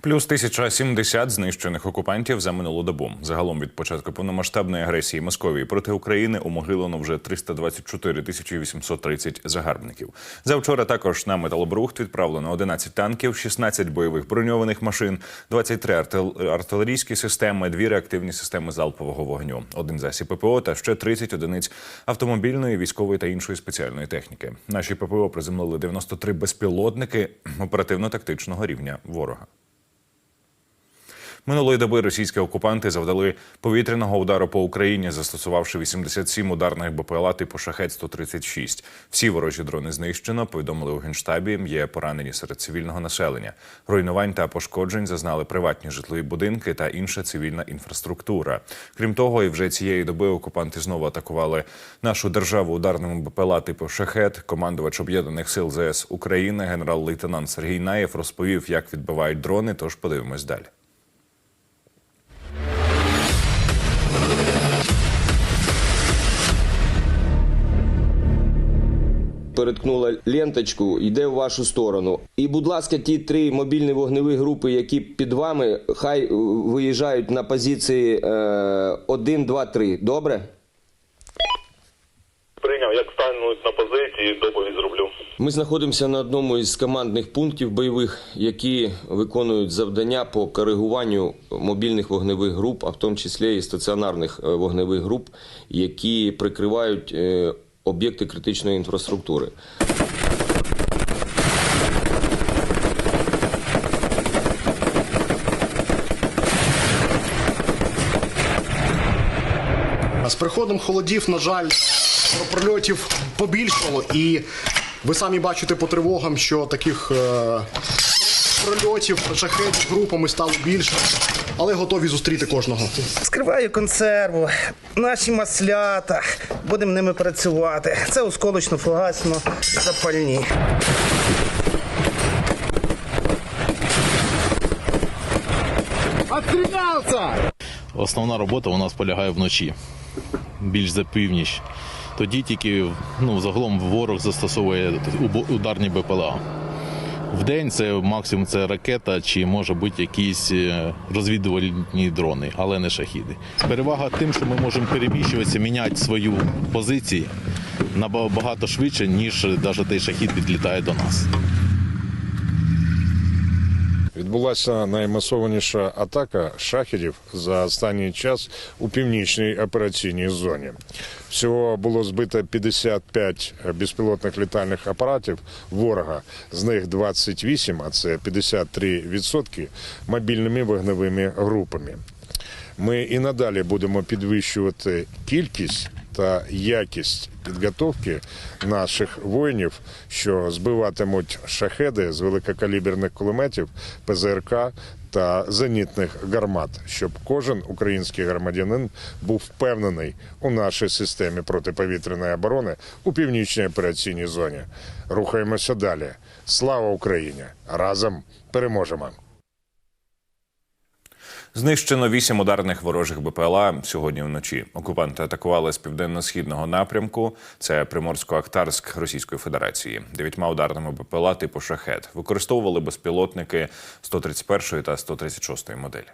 Плюс 1070 знищених окупантів за минулу добу. Загалом від початку повномасштабної агресії Московії проти України умогилено вже 324 тисячі 830 загарбників. Завчора також на металобрухт відправлено 11 танків, 16 бойових броньованих машин, 23 артил- артилерійські системи, дві реактивні системи залпового вогню, один засіб ППО та ще 30 одиниць автомобільної, військової та іншої спеціальної техніки. Наші ППО приземлили 93 безпілотники оперативно-тактичного рівня ворога. Минулої доби російські окупанти завдали повітряного удару по Україні, застосувавши 87 ударних БПЛА типу шахет 136 Всі ворожі дрони знищено. Повідомили у генштабі. Є поранені серед цивільного населення. Руйнувань та пошкоджень зазнали приватні житлові будинки та інша цивільна інфраструктура. Крім того, і вже цієї доби окупанти знову атакували нашу державу ударними БПЛА типу шахет. Командувач об'єднаних сил ЗС України, генерал-лейтенант Сергій Наєв розповів, як відбивають дрони. Тож подивимось далі. Переткнула ленточку, йде в вашу сторону. І, будь ласка, ті три мобільні вогневі групи, які під вами, хай виїжджають на позиції е, 1, 2, 3. Добре? Прийняв, як стануть на позиції, доповідь зроблю. Ми знаходимося на одному із командних пунктів бойових, які виконують завдання по коригуванню мобільних вогневих груп, а в тому числі і стаціонарних е, вогневих груп, які прикривають е, об'єкти критичної інфраструктури. З приходом холодів, на жаль, прольотів побільшало, і ви самі бачите по тривогам, що таких е, прольотів, шахетів групами стало більше, але готові зустріти кожного. Скриваю консерву, наші маслята, будемо ними працювати. Це осколочно-фугасно запальні. Основна робота у нас полягає вночі, більш за північ. Тоді тільки ну, загалом ворог застосовує ударні БПЛА. В день це максимум це ракета чи може бути якісь е, розвідувальні дрони, але не шахіди. Перевага тим, що ми можемо переміщуватися, міняти свою позицію набагато швидше, ніж навіть той шахід підлітає до нас. Відбулася наймасованіша атака шахідів за останній час у північній операційній зоні. Всього було збито 55 безпілотних літальних апаратів ворога, з них 28, а це 53% мобільними вогневими групами. Ми і надалі будемо підвищувати кількість та якість підготовки наших воїнів, що збиватимуть шахеди з великокаліберних кулеметів, ПЗРК та зенітних гармат, щоб кожен український громадянин був впевнений у нашій системі протиповітряної оборони у північній операційній зоні. Рухаємося далі. Слава Україні! Разом переможемо! Знищено вісім ударних ворожих БПЛА сьогодні вночі. Окупанти атакували з південно-східного напрямку. Це Приморсько-Ахтарськ Російської Федерації. Дев'ятьма ударними БПЛА типу шахет використовували безпілотники 131 та 136 моделі.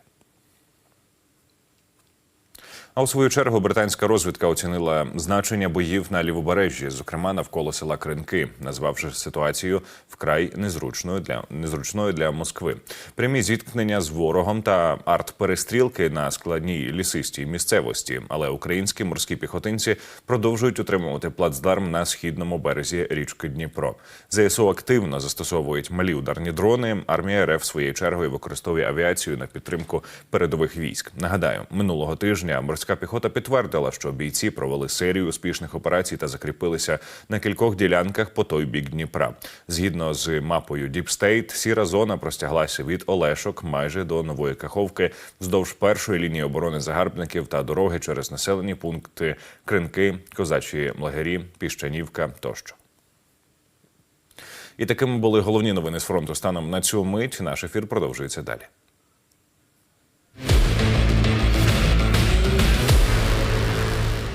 А у свою чергу британська розвідка оцінила значення боїв на лівобережжі, зокрема навколо села Кринки, назвавши ситуацію вкрай незручною для незручною для Москви. Прямі зіткнення з ворогом та артперестрілки на складній лісистій місцевості. Але українські морські піхотинці продовжують утримувати плацдарм на східному березі річки Дніпро. ЗСУ активно застосовують малі ударні дрони. Армія РФ своєю чергою використовує авіацію на підтримку передових військ. Нагадаю, минулого тижня морська піхота підтвердила, що бійці провели серію успішних операцій та закріпилися на кількох ділянках по той бік Дніпра. Згідно з мапою State, сіра зона простяглася від Олешок майже до Нової Каховки вздовж першої лінії оборони загарбників та дороги через населені пункти Кринки, Козачі лагері, Піщанівка тощо. І такими були головні новини з фронту станом на цю мить. Наш ефір продовжується далі.